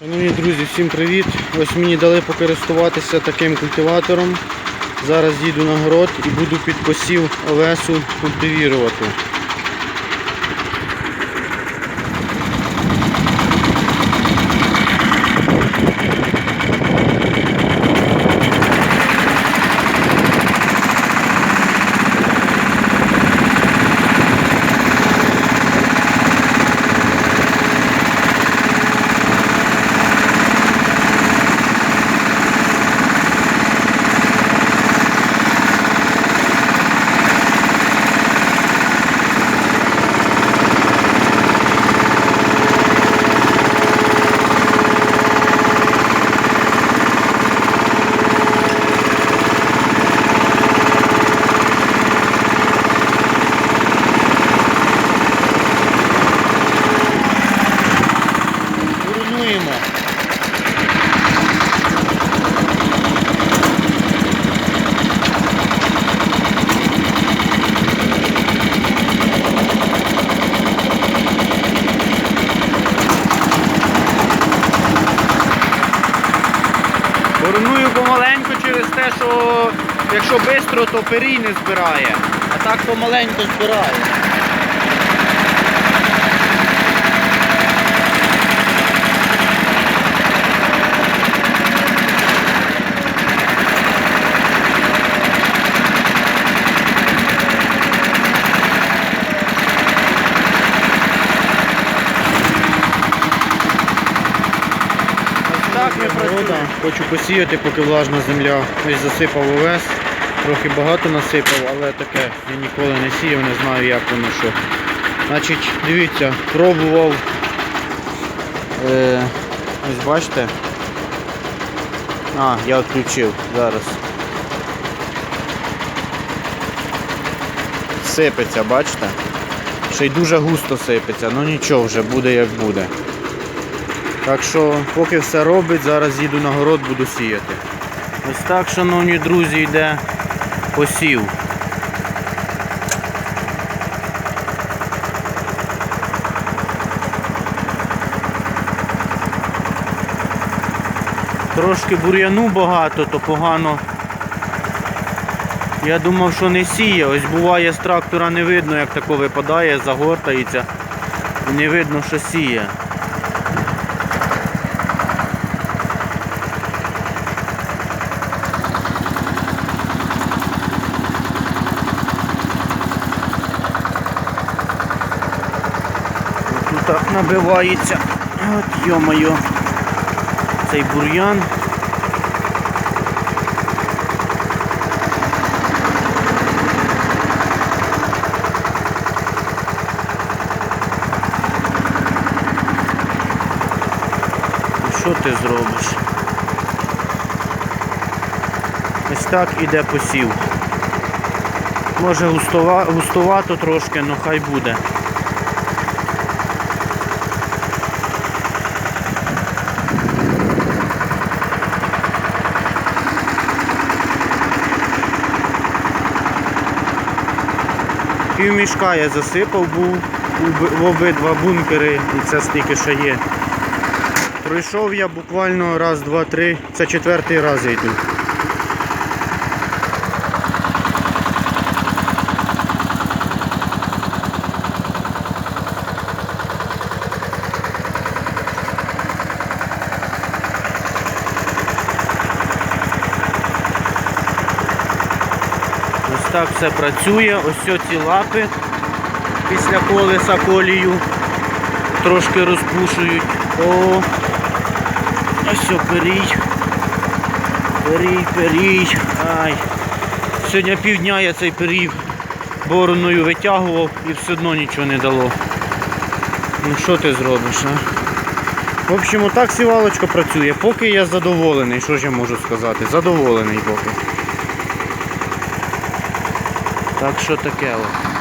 Шановні друзі, всім привіт! Ось мені дали покористуватися таким культиватором. Зараз їду на город і буду під посів овесу культивірувати. Руйную помаленьку через те, що якщо швидко, то перій не збирає, а так помаленьку збирає. Так ми працюємо. Хочу посіяти, поки влажна земля. Ось засипав овес. Трохи багато насипав, але таке я ніколи не сіяв, не знаю як воно що. Значить, дивіться, пробував. Е, ось бачите. А, я відключив зараз. Сипеться, бачите? Ще й дуже густо сипеться, ну нічого вже буде як буде. Так що, поки все робить, зараз їду на город, буду сіяти. Ось так, шановні друзі, йде посів. Трошки бур'яну багато, то погано. Я думав, що не сіє. Ось буває з трактора не видно, як тако випадає, загортається. І не видно, що сіє. Так набивається. От йо-моє. Цей бур'ян. Що ти зробиш? Ось так іде посів. Може густова, густовато трошки, але хай буде. Пів мішка я засипав був в обидва бункери і це стільки ще є. Пройшов я буквально раз, два, три. Це четвертий раз я йду. Так все працює. Ось ці лапи після колеса колію трошки розпушують. О, ось перій. Перій, перій. Ай. Сьогодні півдня я цей перій бороною витягував і все одно нічого не дало. Ну що ти зробиш, а? В общем, отак сівалочка працює. Поки я задоволений, що ж я можу сказати? Задоволений поки. Так що таке. О.